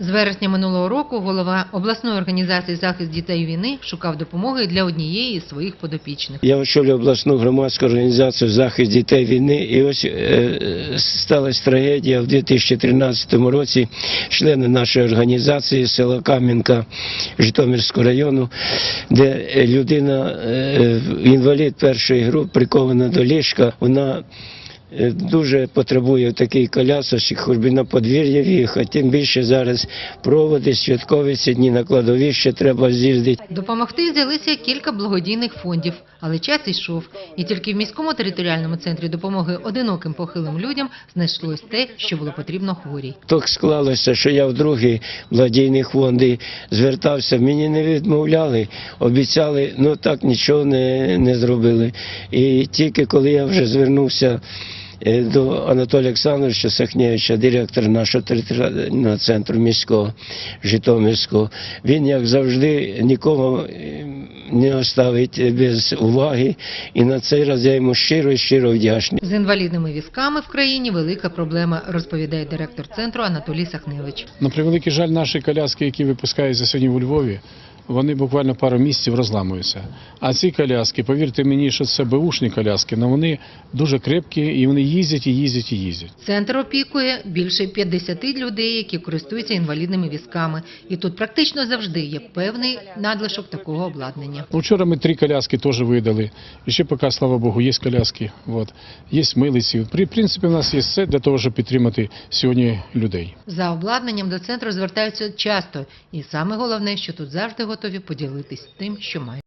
З вересня минулого року голова обласної організації захист дітей війни шукав допомоги для однієї із своїх подопічних. Я очолюю обласну громадську організацію захист дітей війни. І ось е, сталася трагедія в 2013 році. Члени нашої організації села Кам'янка Житомирського району, де людина, е, інвалід першої групи, прикована до ліжка, вона дуже потребує такий колясочці, хоч би на подвір'я в'їхати. Тим більше зараз проводи, святкові дні на кладовище треба з'їздити. Допомогти взялися кілька благодійних фондів, але час йшов. І тільки в міському територіальному центрі допомоги одиноким похилим людям знайшлось те, що було потрібно хворій. Так склалося, що я в другі благодійні фонди звертався, мені не відмовляли, обіцяли, ну так нічого не, не зробили. І тільки коли я вже звернувся е, до Анатолія Олександровича Сахнєвича, директора нашого територіального центру міського Житомирського, він, як завжди, нікого е, не оставить без уваги. І на цей раз я йому щиро і щиро вдячний. З інвалідними візками в країні велика проблема, розповідає директор центру Анатолій Сахневич. На превеликий жаль, наші коляски, які випускаються сьогодні у Львові, вони буквально пару місяців розламуються. А ці коляски, повірте мені, що це беушні коляски, але вони дуже крепкі і вони їздять і їздять і їздять. Центр опікує більше 50 людей, які користуються інвалідними візками. І тут практично завжди є певний надлишок такого обладнання. Вчора ми три коляски теж видали. І ще поки, слава Богу, є коляски, от, є милиці. При в принципі, у нас є все для того, щоб підтримати сьогодні людей. За обладнанням до центру звертаються часто, і саме головне, що тут завжди готові поділитись тим, що мають.